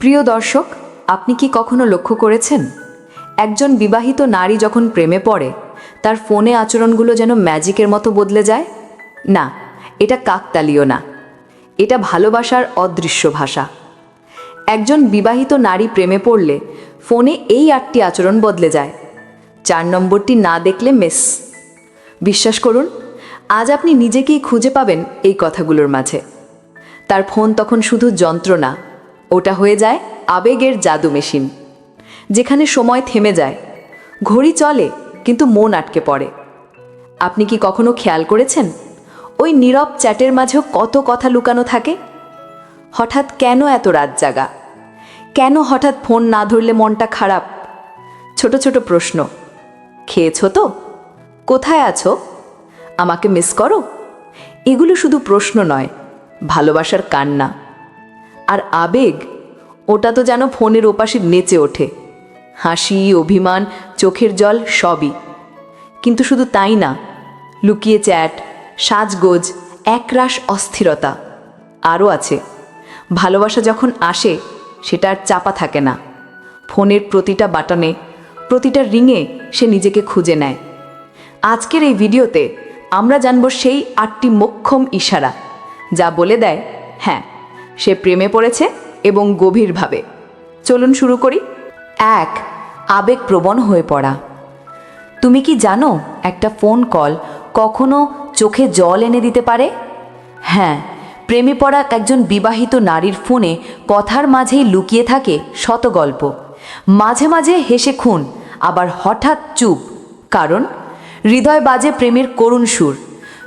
প্রিয় দর্শক, আপনি কি কখনো লক্ষ্য করেছেন? একজন বিবাহিত নারী যখন প্রেমে পড়ে, তার ফোনে আচরণগুলো যেন ম্যাজিকের মতো বদলে যায়? না, এটা কাকতালীয় না। এটা ভালোবাসার অদৃশ্য ভাষা। একজন বিবাহিত নারী প্রেমে পড়লে ফোনে এই আটটি আচরণ বদলে যায়। চার নম্বরটি না দেখলে মিস। বিশ্বাস করুন, আজ আপনি নিজেকেই খুঁজে পাবেন এই কথাগুলোর মাঝে। তার ফোন তখন শুধু যন্ত্র না ওটা হয়ে যায় আবেগের জাদু মেশিন, যেখানে সময় থেমে যায়, ঘড়ি চলে কিন্তু মন আটকে পড়ে। আপনি কি কখনো খেয়াল করেছেন? ওই নীরব চ্যাটের মাঝেও কত কথা লুকানো থাকে? হঠাৎ কেন এত রাত জাগা? কেন হঠাৎ ফোন না ধরলে মনটা খারাপ? ছোট ছোট প্রশ্ন, খেয়েছো তো? কোথায় আছো? আমাকে মিস করো? এগুলো শুধু প্রশ্ন নয়, ভালোবাসার কান্না। আর আবেগ, ওটা তো যেন ফোনের ওপাশে নেচে ওঠে। হাসি, অভিমান, চোখের জল সবই। কিন্তু শুধু তাই না, লুকিয়ে চ্যাট, সাজগোজ, একরাশ অস্থিরতা আরও আছে। ভালোবাসা যখন আসে, সেটা আর চাপা থাকে না। ফোনের প্রতিটা বাটনে, প্রতিটা রিংয়ে সে নিজেকে খুঁজে নেয়। আজকের এই ভিডিওতে আমরা জানব সেই আটটি মোক্ষম ইশারা, যা বলে দেয় হ্যাঁ সে প্রেমে পড়েছে এবং গভীরভাবে। চলুন শুরু করি। এক, আবেগপ্রবণ হয়ে পড়া। তুমি কি জানো একটা ফোন কল কখনো চোখে জল এনে দিতে পারে? হ্যাঁ প্রেমে পড়া একজন বিবাহিত নারীর ফোনে কথার মাঝেই লুকিয়ে থাকে শত গল্প মাঝে মাঝে হেসে খুন, আবার হঠাৎ চুপ। কারণ, হৃদয় বাজে প্রেমের করুণ সুর।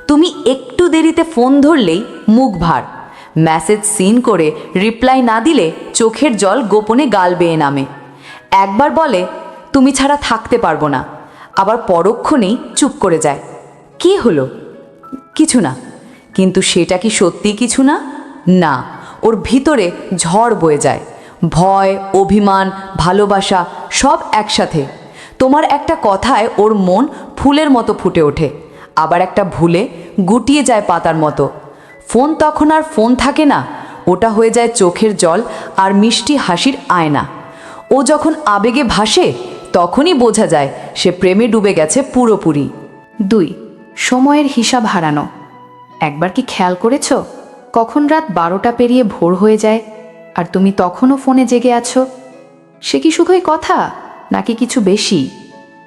তুমি একটু দেরিতে ফোন ধরলেই মুখ ভার। মেসেজ সিন করে রিপ্লাই না দিলে চোখের জল গোপনে গাল বেয়ে নামে। একবার বলে, তুমি ছাড়া থাকতে পারব না। আবার পরক্ষণেই চুপ করে যায়। কি হলো? কিছু না। কিন্তু সেটা কি সত্যি কিছু না? না। ওর ভিতরে ঝড় বয়ে যায়। ভয়, অভিমান, ভালোবাসা সব একসাথে। তোমার একটা কথায় ওর মন ফুলের মতো ফুটে ওঠে। আবার একটা ভুলে গুটিয়ে যায় পাতার মতো। ফোন তখন আর ফোন থাকে না। ওটা হয়ে যায় চোখের জল আর মিষ্টি হাসির আয়না। ও যখন আবেগে ভাসে, তখনই বোঝা যায় সে প্রেমে ডুবে গেছে পুরোপুরি। দুই, সময়ের হিসাব হারানো। একবার কি খেয়াল করেছ? কখন রাত বারোটা পেরিয়ে ভোর হয়ে যায় আর তুমি তখনও ফোনে জেগে আছো? সে কি শুধুই কথা, নাকি কিছু বেশি?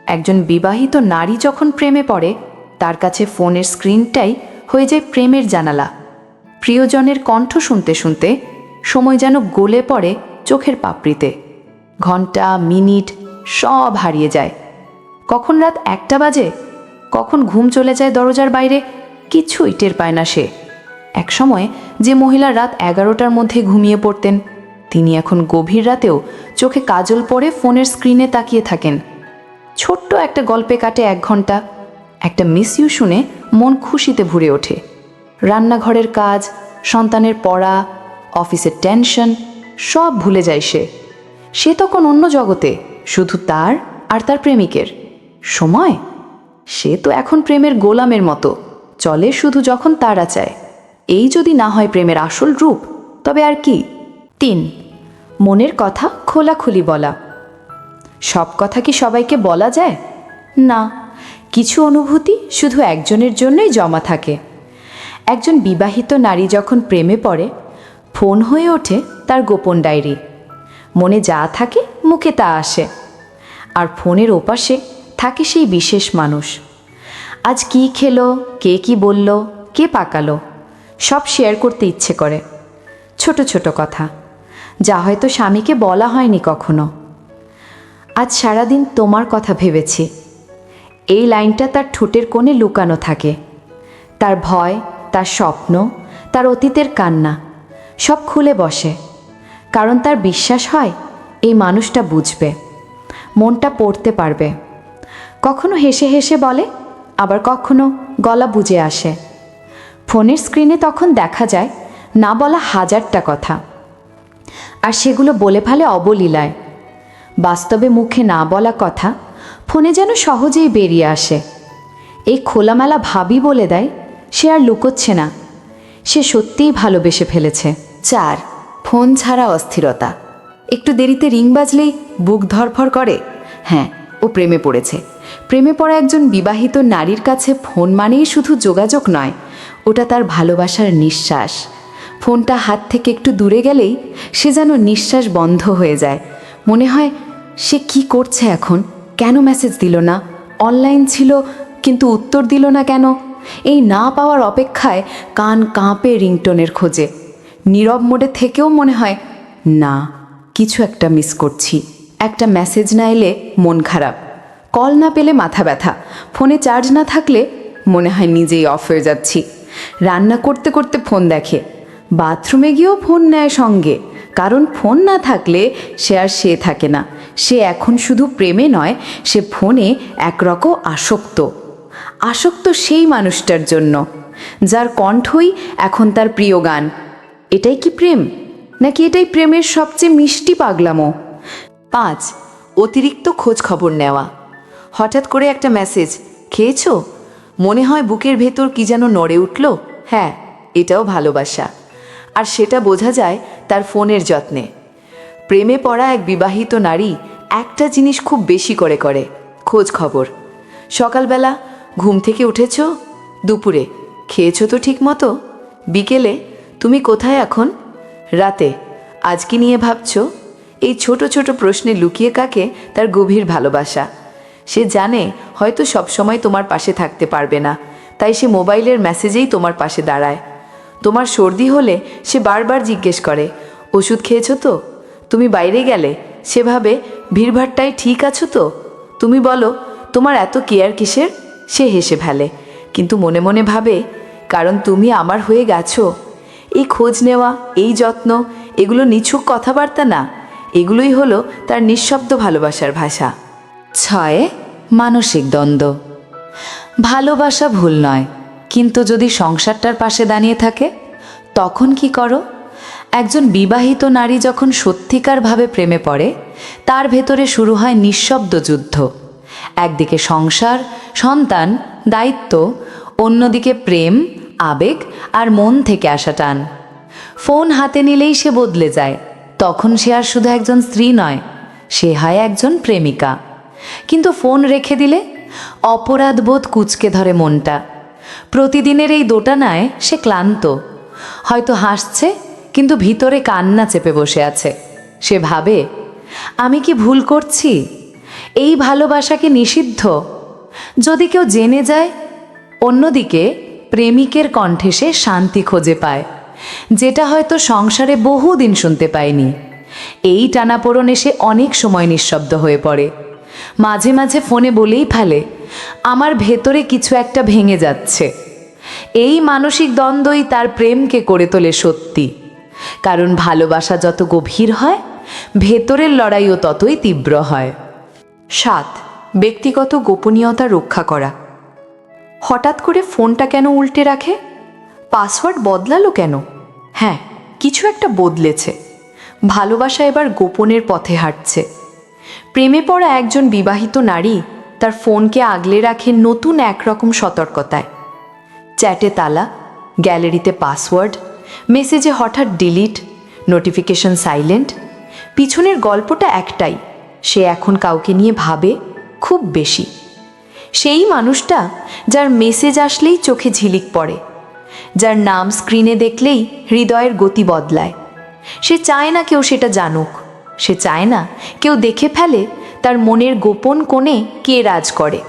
একজন বিবাহিত নারী যখন প্রেমে পড়ে, তার কাছে ফোনের স্ক্রিনটাই হয়ে যায় প্রেমের জানালা। প্রিয়জনের কণ্ঠ শুনতে শুনতে সময় যেন গলে পড়ে চোখের পাপড়িতে। ঘণ্টা মিনিট সব হারিয়ে যায়। কখন রাত একটা বাজে? কখন ঘুম চলে যায় দরজার বাইরে? কিছুই টের পায় না সে। একসময় যে মহিলা রাত এগারোটার মধ্যে ঘুমিয়ে পড়তেন, তিনি এখন গভীর রাতেও চোখে কাজল পরে ফোনের স্ক্রিনে তাকিয়ে থাকেন। ছোট্ট একটা গল্পে কাটে এক ঘণ্টা একটা মিস ইউ শুনে মন খুশিতে ভরে ওঠে। রান্নাঘরের কাজ, সন্তানের পড়া, অফিসের টেনশন সব ভুলে যায় সে। সে তখন অন্য জগতে, শুধু তার আর তার প্রেমিকের। সময়? সে তো এখন প্রেমের গোলামের মতো, চলে শুধু যখন তারা চায়। এই যদি না হয় প্রেমের আসল রূপ, তবে আর কি? তিন, মনের কথা খোলাখুলি বলা। সব কথা কি সবাইকে বলা যায়? না, কিছু অনুভূতি শুধু একজনের জন্যই জমা থাকে। একজন বিবাহিত নারী যখন প্রেমে পড়ে, ফোন হয়ে ওঠে তার গোপন ডায়েরি। মনে যা থাকে মুখে তা আসে। আর ফোনের ওপাশে থাকে সেই বিশেষ মানুষ। আজ কি খেলো, কে কি বলল, কে পাকালো, সব শেয়ার করতে ইচ্ছে করে। ছোট ছোট কথা। যা হয়তো স্বামীকে বলা হয়নি কখনো। আজ সারাদিন তোমার কথা ভেবেছি। এই লাইনটা তার ঠোঁটের কোণে লুকানো থাকে। তার ভয় তার স্বপ্ন, তার অতীতের কান্না, সব খুলে বসে। কারণ তার বিশ্বাস হয়, এই মানুষটা বুঝবে, মনটা পড়তে পারবে। কখনো হেসে হেসে বলে, আবার কখনো গলা বুঝে আসে। ফোনের স্ক্রিনে তখন দেখা যায়, না বলা হাজারটা কথা। আর সেগুলো বলে ফেলে অবলীলায়। বাস্তবে মুখে না বলা কথা, ফোনে যেন সহজেই বেরিয়ে আসে। এই খোলামেলা ভাবি বলে দেয় সে আর লুকোচ্ছে না। সে সত্যিই ভালোবেসে ফেলেছে। চার, ফোন ছাড়া অস্থিরতা। একটু দেরিতে রিং বাজলেই বুক ধরফর করে। হ্যাঁ ও প্রেমে পড়েছে। প্রেমে পড়া একজন বিবাহিত নারীর কাছে ফোন মানেই শুধু যোগাযোগ নয়, ওটা তার ভালোবাসার নিঃশ্বাস। ফোনটা হাত থেকে একটু দূরে গেলেই সে যেন নিঃশ্বাস বন্ধ হয়ে যায়। মনে হয়, সে কি করছে এখন? কেন মেসেজ দিল না? অনলাইন ছিল, কিন্তু উত্তর দিল না কেন? এই না পাওয়ার অপেক্ষায় কান কাঁপে রিংটোনের খোঁজে। নীরব মোডে থেকেও মনে হয়, না, কিছু একটা মিস করছি। একটা মেসেজ না এলে মন খারাপ। কল না পেলে মাথা ব্যথা। ফোনে চার্জ না থাকলে মনে হয় নিজেই অফ হয়ে যাচ্ছি। রান্না করতে করতে ফোন দেখে। বাথরুমে গিয়েও ফোন নেয় সঙ্গে। কারণ ফোন না থাকলে সে আর সে থাকে না। সে এখন শুধু প্রেমে নয়, সে ফোনে একরকম আসক্ত। আসক্ত সেই মানুষটার জন্য, যার কণ্ঠই এখন তার প্রিয় গান। এটাই কি প্রেম? নাকি এটাই প্রেমের সবচেয়ে মিষ্টি পাগলামো? পাঁচ, অতিরিক্ত খোঁজ খবর নেওয়া। হঠাৎ করে একটা মেসেজ, খেয়েছো? মনে হয় বুকের ভেতর কি যেন নড়ে উঠল? হ্যাঁ এটাও ভালোবাসা। আর সেটা বোঝা যায় তার ফোনের যত্নে। প্রেমে পড়া এক বিবাহিত নারী একটা জিনিস খুব বেশি করে করে, খোঁজ খবর। সকালবেলা ঘুম থেকে উঠেছ? দুপুরে। খেয়েছো তো ঠিক মতো বিকেলে? তুমি কোথায় এখন? রাতে। আজ কি নিয়ে ভাবছ? এই ছোট ছোট প্রশ্নে লুকিয়ে কাকে? তার গভীর ভালোবাসা। সে জানে, হয়তো সবসময় তোমার পাশে থাকতে পারবে না। তাই সে মোবাইলের মেসেজেই তোমার পাশে দাঁড়ায়। তোমার সর্দি হলে সে বারবার জিজ্ঞেস করে, ওষুধ খেয়েছো তো? তুমি বাইরে গেলে? সেভাবে ভিড়ভাট্টায় ঠিক আছো তো? তুমি বলো, তোমার এত কেয়ার কিসের? সে হেসে ফেলে। কিন্তু মনে মনে ভাবে, কারণ তুমি আমার হয়ে গেছো। এই খোঁজ নেওয়া, এই যত্ন, এগুলো নিছুক কথাবার্তা না। এগুলোই হলো তার নিঃশব্দ ভালোবাসার ভাষা। ছয়, মানসিক দ্বন্দ্ব। ভালোবাসা ভুল নয়, কিন্তু যদি সংসারটার পাশে দাঁড়িয়ে থাকে, তখন কি করো? একজন বিবাহিত নারী যখন সত্যিকারভাবে প্রেমে পড়ে, তার ভেতরে শুরু হয় নিঃশব্দ যুদ্ধ। একদিকে সংসার, সন্তান, দায়িত্ব, অন্যদিকে প্রেম, আবেগ আর মন থেকে আসা টান। ফোন হাতে নিলেই সে বদলে যায়। তখন সে আর শুধু একজন স্ত্রী নয়, সে হয় একজন প্রেমিকা। কিন্তু ফোন রেখে দিলে অপরাধবোধ কুচকে ধরে মনটা। প্রতিদিনের এই দোটানায় সে ক্লান্ত। হয়তো হাসছে, কিন্তু ভিতরে কান্না চেপে বসে আছে। সে ভাবে, আমি কি ভুল করছি? এই ভালোবাসা কি নিষিদ্ধ? যদি কেউ জেনে যায়, অন্যদিকে প্রেমিকের কণ্ঠে সে শান্তি খুঁজে পায়, যেটা হয়তো সংসারে বহুদিন শুনতে পায়নি। এই টানাপোড়ন এসে অনেক সময় নিঃশব্দ হয়ে পড়ে। মাঝে মাঝে ফোনে বলেই ফেলে, আমার ভেতরে কিছু একটা ভেঙে যাচ্ছে। এই মানসিক দ্বন্দ্বই তার প্রেমকে করে তোলে সত্যি। কারণ ভালোবাসা যত গভীর হয়, ভেতরের লড়াইও ততই তীব্র হয়। সাত, ব্যক্তিগত গোপনীয়তা রক্ষা করা। হঠাৎ করে ফোনটা কেন উল্টে রাখে? পাসওয়ার্ড বদলালো কেন? হ্যাঁ কিছু একটা বদলেছে। ভালোবাসা এবার গোপনের পথে হাঁটছে। প্রেমে পড়া একজন বিবাহিত নারী তার ফোনকে আগলে রাখে নতুন একরকম সতর্কতায়। চ্যাটে তালা, গ্যালারিতে পাসওয়ার্ড, মেসেজে হঠাৎ ডিলিট, নোটিফিকেশন সাইলেন্ট, পিছনের গল্পটা একটাই। সে এখন কাউকে নিয়ে ভাবে খুব বেশি। সেই মানুষটা যার মেসেজ আসলেই চোখে ঝিলিক পড়ে, যার নাম স্ক্রিনে দেখলেই হৃদয়ের গতি বদলায়। সে চায় না কেউ সেটা জানুক, সে চায় না কেউ দেখে ফেলে তার মনের গোপন কোণে কে রাজ করে।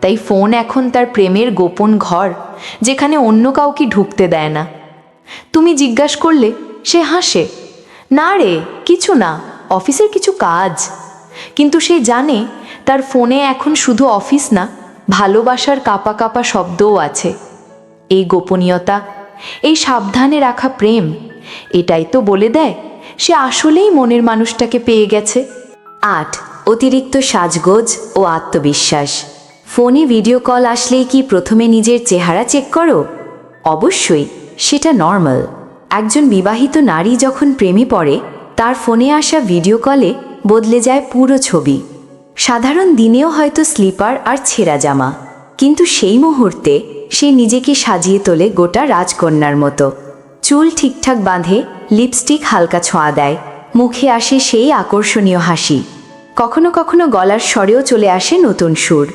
তাই ফোন এখন তার প্রেমের গোপন ঘর, যেখানে অন্য কাউকে ঢুকতে দেয় না। তুমি জিজ্ঞাসা করলে সে হাসে, না রে, কিছু না, অফিসের কিছু কাজ। কিন্তু সে জানে তার ফোনে এখন শুধু অফিস না, ভালোবাসার কাপা কাপা শব্দও আছে। এই গোপনীয়তা, এই সাবধানে রাখা প্রেম, এটাই তো বলে দেয় সে আসলেই মনের মানুষটাকে পেয়ে গেছে। আট, অতিরিক্ত সাজগোজ ও আত্মবিশ্বাস। ফোনে ভিডিও কল আসলেই কি প্রথমে নিজের চেহারা চেক করো? অবশ্যই, সেটা নর্মাল। একজন বিবাহিত নারী যখন প্রেমে পড়ে, তার ফোনে আসা ভিডিও কলে বদলে যায় পুরো ছবি। সাধারণ দিনেও হয়তো স্লিপার আর ছেঁড়া জামা, কিন্তু সেই মুহূর্তে সে নিজেকে সাজিয়ে তোলে গোটা রাজকন্যার মতো। চুল ঠিকঠাক বাঁধে, লিপস্টিক হালকা ছোঁয়া দেয়, মুখে আসে সেই আকর্ষণীয় হাসি। কখনো কখনো গলার স্বরেও চলে আসে নতুন সুর।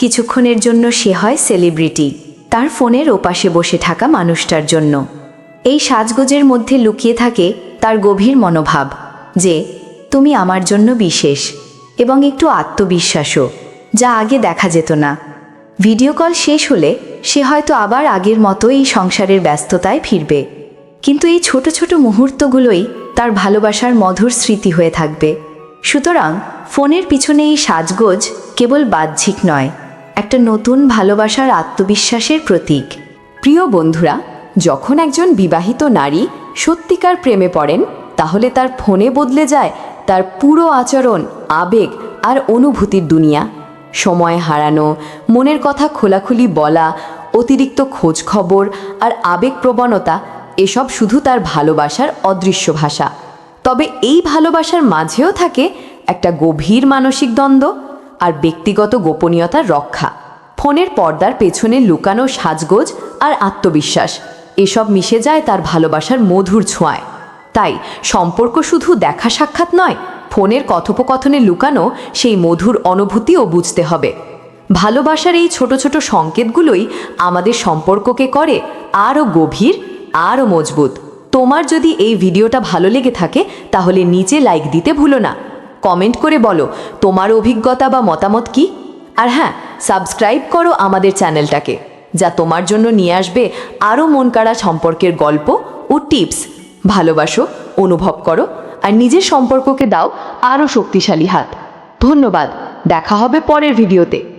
কিছুক্ষণের জন্য সে হয় সেলিব্রিটি, তার ফোনের ওপাশে বসে থাকা মানুষটার জন্য। এই সাজগোজের মধ্যে লুকিয়ে থাকে তার গভীর মনোভাব, যে তুমি আমার জন্য বিশেষ এবং একটু আত্মবিশ্বাসও, যা আগে দেখা যেত না। ভিডিও কল শেষ হলে সে হয়তো আবার আগের মতো এই সংসারের ব্যস্ততায় ফিরবে। কিন্তু এই ছোট ছোট মুহূর্তগুলোই তার ভালোবাসার মধুর স্মৃতি হয়ে থাকবে। সুতরাং ফোনের পিছনে এই সাজগোজ কেবল বাহ্যিক নয়, একটা নতুন ভালোবাসার আত্মবিশ্বাসের প্রতীক। প্রিয় বন্ধুরা, যখন একজন বিবাহিত নারী সত্যিকার প্রেমে পড়েন, তাহলে তার ফোনে বদলে যায় তার পুরো আচরণ, আবেগ আর অনুভূতির দুনিয়া। সময় হারানো, মনের কথা খোলাখুলি বলা, অতিরিক্ত খোঁজ খবর আর আবেগ প্রবণতা, এসব শুধু তার ভালোবাসার অদৃশ্য ভাষা। তবে এই ভালোবাসার মাঝেও থাকে একটা গভীর মানসিক দ্বন্দ্ব আর ব্যক্তিগত গোপনীয়তার রক্ষা। ফোনের পর্দার পেছনে লুকানো সাজগোজ আর আত্মবিশ্বাস, এসব মিশে যায় তার ভালোবাসার মধুর ছোঁয়ায়। তাই সম্পর্ক শুধু দেখা সাক্ষাৎ নয়, ফোনের কথোপকথনে লুকানো সেই মধুর অনুভূতিও বুঝতে হবে। ভালোবাসার এই ছোট ছোট সংকেতগুলোই আমাদের সম্পর্ককে করে আরও গভীর, আরও মজবুত। তোমার যদি এই ভিডিওটা ভালো লেগে থাকে, তাহলে নিচে লাইক দিতে ভুলো না। কমেন্ট করে বলো, তোমার অভিজ্ঞতা বা মতামত কি? আর হ্যাঁ সাবস্ক্রাইব করো আমাদের চ্যানেলটাকে, যা তোমার জন্য নিয়ে আসবে আরও মন সম্পর্কের গল্প ও টিপস। ভালোবাসো, অনুভব করো আর নিজের সম্পর্ককে দাও আরও শক্তিশালী হাত। ধন্যবাদ, দেখা হবে পরের ভিডিওতে।